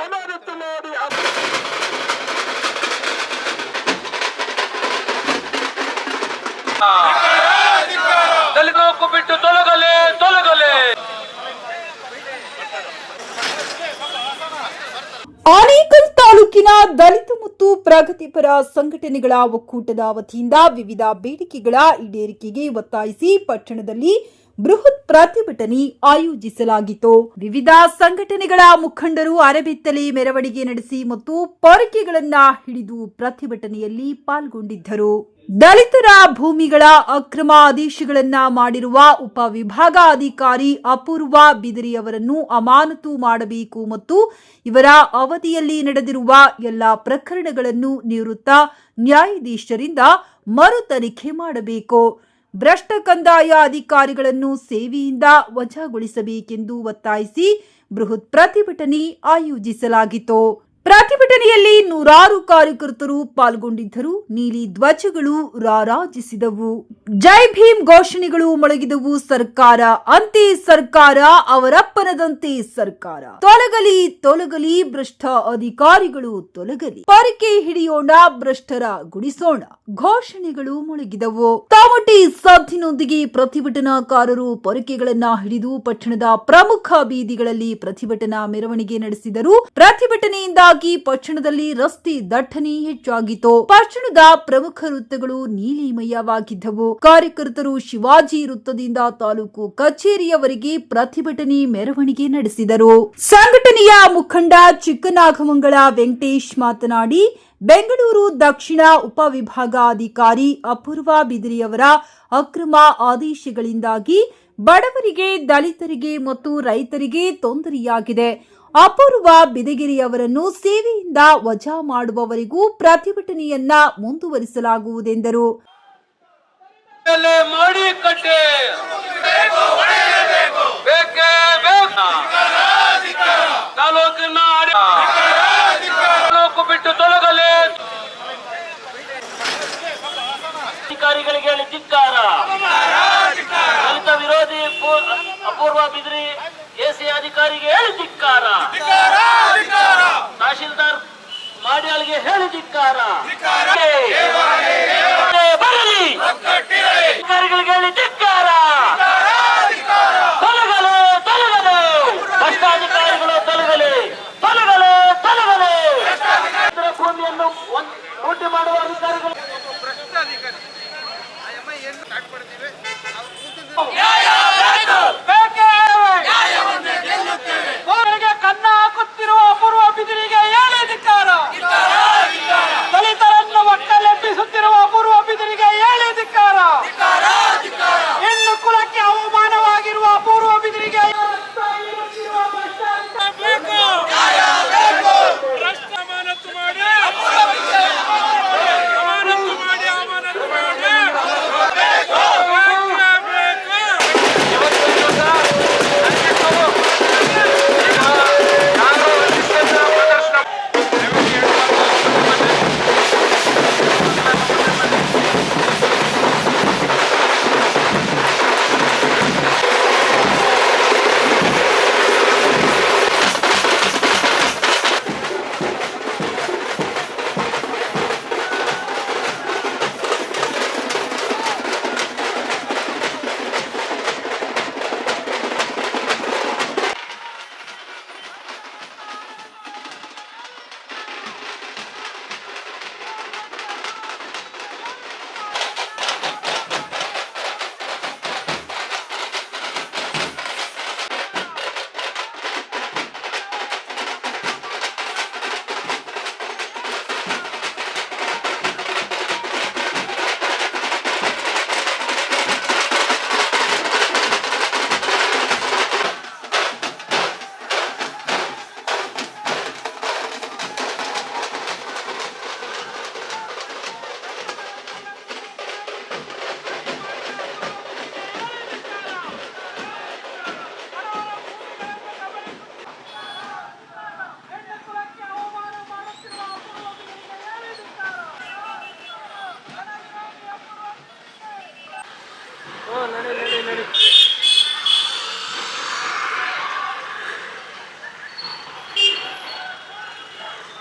ಅಮಾನತು ಮಾಡಿ ದಲಿತ ಹಕ್ಕು ಬಿಟ್ಟು ತೊಲಗಲೆ ತೊಲಗಲೆ ಆನೇಕಲ್ ತಾಲೂಕಿನ ದಲಿತ ಮತ್ತು ಪ್ರಗತಿಪರ ಸಂಘಟನೆಗಳ ಒಕ್ಕೂಟದ ವತಿಯಿಂದ ವಿವಿಧ ಬೇಡಿಕೆಗಳ ಈಡೇರಿಕೆಗೆ ಒತ್ತಾಯಿಸಿ ಪಟ್ಟಣದಲ್ಲಿ ಬೃಹತ್ ಪ್ರತಿಭಟನೆ ಆಯೋಜಿಸಲಾಗಿತ್ತು. ವಿವಿಧ ಸಂಘಟನೆಗಳ ಮುಖಂಡರು ಅರೆಬಿತ್ತಲೆ ಮೆರವಣಿಗೆ ನಡೆಸಿ ಮತ್ತು ಪೊರಕೆಗಳನ್ನ ಹಿಡಿದು ಪ್ರತಿಭಟನೆಯಲ್ಲಿ ಪಾಲ್ಗೊಂಡಿದ್ದರು. ದಲಿತರ ಭೂಮಿಗಳ ಅಕ್ರಮ ಆದೇಶಗಳನ್ನ ಮಾಡಿರುವ ಉಪವಿಭಾಗಾಧಿಕಾರಿ ಅಪೂರ್ವ ಬಿದಿರಿ ಅವರನ್ನು ಅಮಾನತು ಮಾಡಬೇಕು ಮತ್ತು ಇವರ ಅವಧಿಯಲ್ಲಿ ನಡೆದಿರುವ ಎಲ್ಲ ಪ್ರಕರಣಗಳನ್ನು ನಿವೃತ್ತ ನ್ಯಾಯಾಧೀಶರಿಂದ ಮರು ತನಿಖೆ ಮಾಡಬೇಕು. ಭ್ರಷ್ಟ ಕಂದಾಯ ಅಧಿಕಾರಿಗಳನ್ನು ಸೇವೆಯಿಂದ ವಜಾಗೊಳಿಸಬೇಕೆಂದು ಒತ್ತಾಯಿಸಿ ಬೃಹತ್ ಪ್ರತಿಭಟನೆ ಆಯೋಜಿಸಲಾಗಿತ್ತು. ಪ್ರತಿಭಟನೆಯಲ್ಲಿ ನೂರಾರು ಕಾರ್ಯಕರ್ತರು ಪಾಲ್ಗೊಂಡಿದ್ದರು. ನೀಲಿ ಧ್ವಜಗಳು ರಾರಾಜಿಸಿದವು. ಜೈ ಭೀಮ್ ಘೋಷಣೆಗಳು ಮೊಳಗಿದವು. ಸರ್ಕಾರ ಅಂತೆ ಸರ್ಕಾರ, ಅವರಪ್ಪನದಂತೆ ಸರ್ಕಾರ. ತೊಲಗಲಿ ತೊಲಗಲಿ, ಭ್ರಷ್ಟ ಅಧಿಕಾರಿಗಳು ತೊಲಗಲಿ. ಪೊರಕೆ ಹಿಡಿಯೋಣ, ಭ್ರಷ್ಟರ ಗುಡಿಸೋಣ. ಘೋಷಣೆಗಳು ಮೊಳಗಿದವು. ತಾಮಟಿ ಸದ್ದಿನೊಂದಿಗೆ ಪ್ರತಿಭಟನಾಕಾರರು ಪೊರಕೆಗಳನ್ನ ಹಿಡಿದು ಪಟ್ಟಣದ ಪ್ರಮುಖ ಬೀದಿಗಳಲ್ಲಿ ಪ್ರತಿಭಟನಾ ಮೆರವಣಿಗೆ ನಡೆಸಿದರು. ಪ್ರತಿಭಟನೆಯಿಂದಾಗಿ ಪಟ್ಟಣದಲ್ಲಿ ರಸ್ತೆ ದಟ್ಟಣೆ ಹೆಚ್ಚಾಗಿತ್ತು. ಪಟ್ಟಣದ ಪ್ರಮುಖ ವೃತ್ತಗಳು ನೀಲಿಮಯವಾಗಿದ್ದವು. ಕಾರ್ಯಕರ್ತರು ಶಿವಾಜಿ ವೃತ್ತದಿಂದ ತಾಲೂಕು ಕಚೇರಿಯವರೆಗೆ ಪ್ರತಿಭಟನೆ ಮೆರವಣಿಗೆ ನಡೆಸಿದರು. ಸಂಘಟನೆಯ ಮುಖಂಡ ಚಿಕ್ಕನಾಗಮಂಗಳ ವೆಂಕಟೇಶ್ ಮಾತನಾಡಿ, ಬೆಂಗಳೂರು ದಕ್ಷಿಣ ಉಪವಿಭಾಗಾಧಿಕಾರಿ ಅಪೂರ್ವ ಬಿದಿರಿಯವರ ಅಕ್ರಮ ಆದೇಶಗಳಿಂದಾಗಿ ಬಡವರಿಗೆ, ದಲಿತರಿಗೆ ಮತ್ತು ರೈತರಿಗೆ ತೊಂದರೆಯಾಗಿದೆ. ಅಪೂರ್ವ ಬಿದಗಿರಿಯವರನ್ನು ಸೇವೆಯಿಂದ ವಜಾ ಮಾಡುವವರೆಗೂ ಪ್ರತಿಭಟನೆಯನ್ನ ಮುಂದುವರಿಸಲಾಗುವುದೆಂದರು.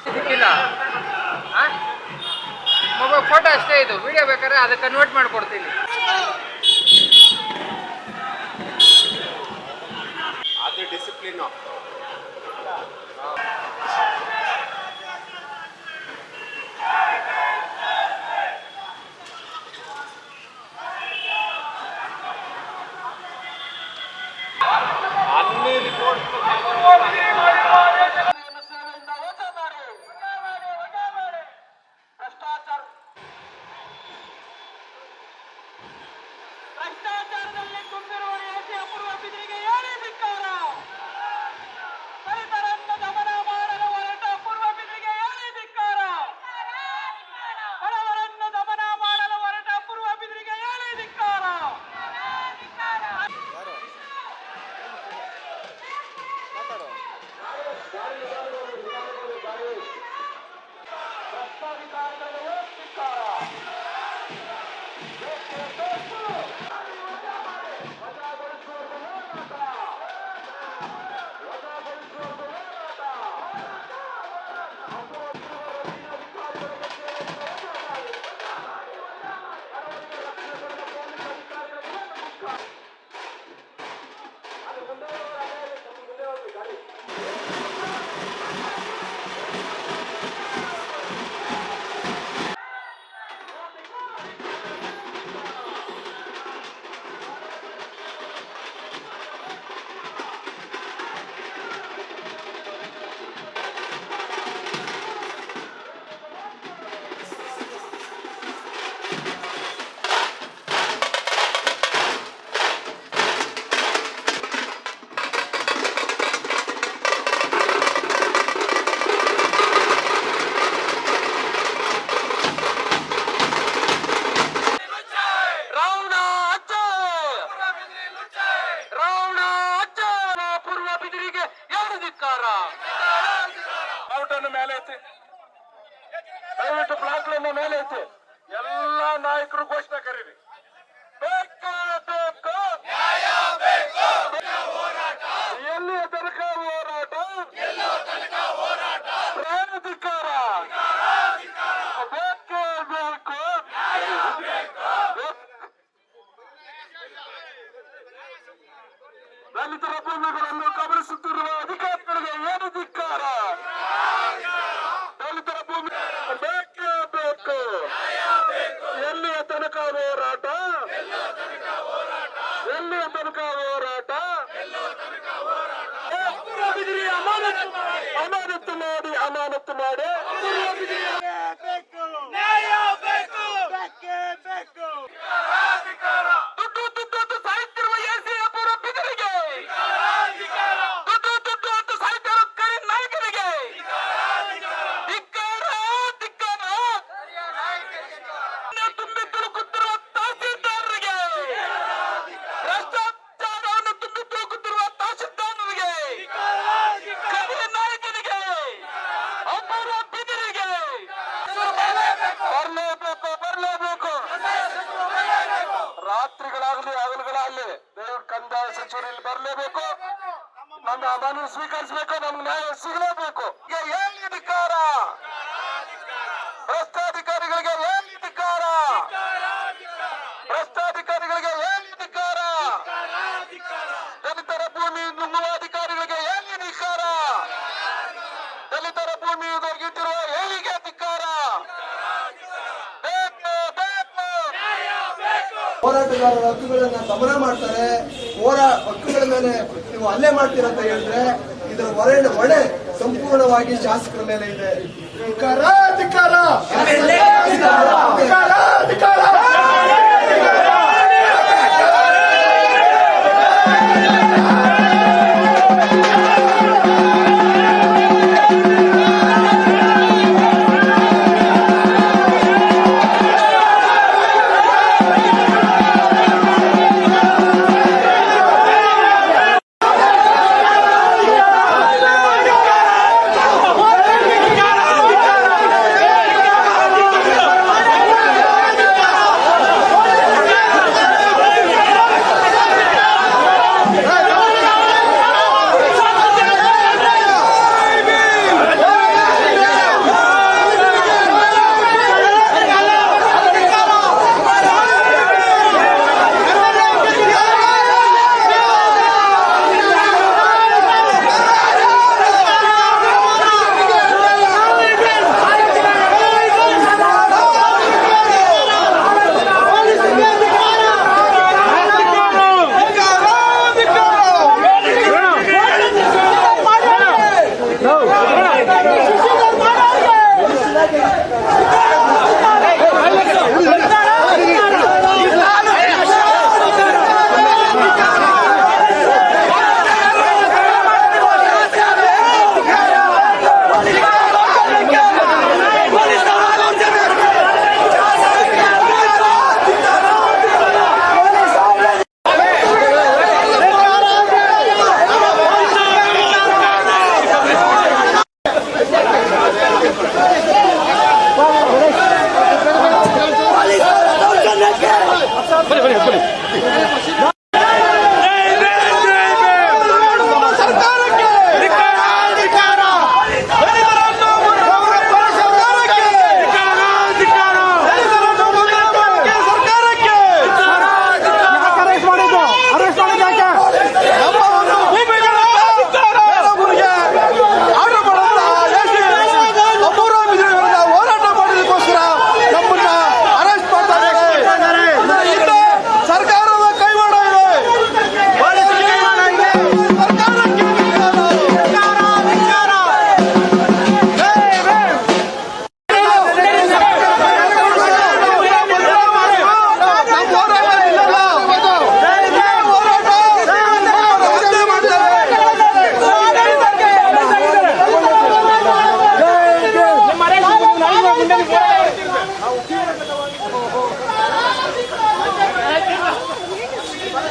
ಸಿಕ್ಕಿಲ್ಲ ಮೊಬೈಲ್ ಫೋಟೋ ಅಷ್ಟೇ ಇದು. ವಿಡಿಯೋ ಬೇಕಾದ್ರೆ ಅದು ಕನ್ವರ್ಟ್ ಮಾಡಿಕೊಡ್ತೀನಿ. ಅದು ಡಿಸಿಪ್ಲಿನು ಔಟನ್ನು ಮೇಲೆ ಎತ್ತಿ ದಯವಿಟ್ಟು ಬ್ಲಾಕ್ಗಳನ್ನು ಮೇಲೆ ಎತ್ತಿ ಎಲ್ಲಾ ನಾಯಕರು ಘೋಷಣೆ ಕರೀರಿ. ಬೇಕು ಬೇಕು? ಎಲ್ಲಿಯ ತನಕ ಹೋರಾಟ? ಪ್ರಾಣಧಿಕಾರ ಬೇಕೇ ಬೇಕು ದಲಿತರ ಭೂಮಿಗಳನ್ನು ಕಬಳಿಸುತ್ತಿರುವ ಅಧಿಕಾರಿಗಳಿಗೆ ಏನು ಧಿಕ್ಕಾರ ದಲಿತರ ಭೂಮಿ ಬೇಕೇ ಬೇಕು ಎಲ್ಲಿಯ ತನಕ ಹೋರಾಟ ಎಲ್ಲಿಯ ತನಕ ಹೋರಾಟ ಅಪೂರ್ವ ಬಿದಿರಿ ಅಮಾನತ್ತು ಅಮಾನತ್ತು ಮಾಡಿ ಅಮಾನತು ಮಾಡಿ. ಬೇಕು. ದುಡ್ಡು ಮನವಿ ಸ್ವೀಕರಿಸಬೇಕು, ನಮ್ಗೆ ನ್ಯಾಯ ಸಿಗಲೇಬೇಕು. ಏನ್ ಧಿಕ್ಕಾರ. ಭ್ರಷ್ಟಾಧಿಕಾರಿಗಳಿಗೆ ಏನ್ ಧಿಕ್ಕಾರ. ಭ್ರಷ್ಟಾಧಿಕಾರಿಗಳಿಗೆ ಏನ್ ಧಿಕ್ಕಾರ. ದಲಿತರ ಭೂಮಿ ನುಂಗುವ ಅಧಿಕಾರಿಗಳಿಗೆ ಏನ್ ಧಿಕ್ಕಾರ. ದಲಿತರ ಭೂಮಿ ದೊರಕಿಟ್ಟಿರುವ ಏಳಿಗೆ ಧಿಕ್ಕಾರ. ಹೋರಾಟಗಾರರ ಹಕ್ಕುಗಳನ್ನ ಸಮರ ಮಾಡ್ತಾರೆ. ಹೋರಾ ಹಕ್ಕುಗಳ ಮೇಲೆ ನೀವು ಹಲ್ಲೆ ಮಾಡ್ತೀರಂತ ಹೇಳಿದ್ರೆ ಇದರ ಹೊರೆ ಹೊಣೆ ಸಂಪೂರ್ಣವಾಗಿ ಶಾಸಕರ ಮೇಲೆ ಇದೆ.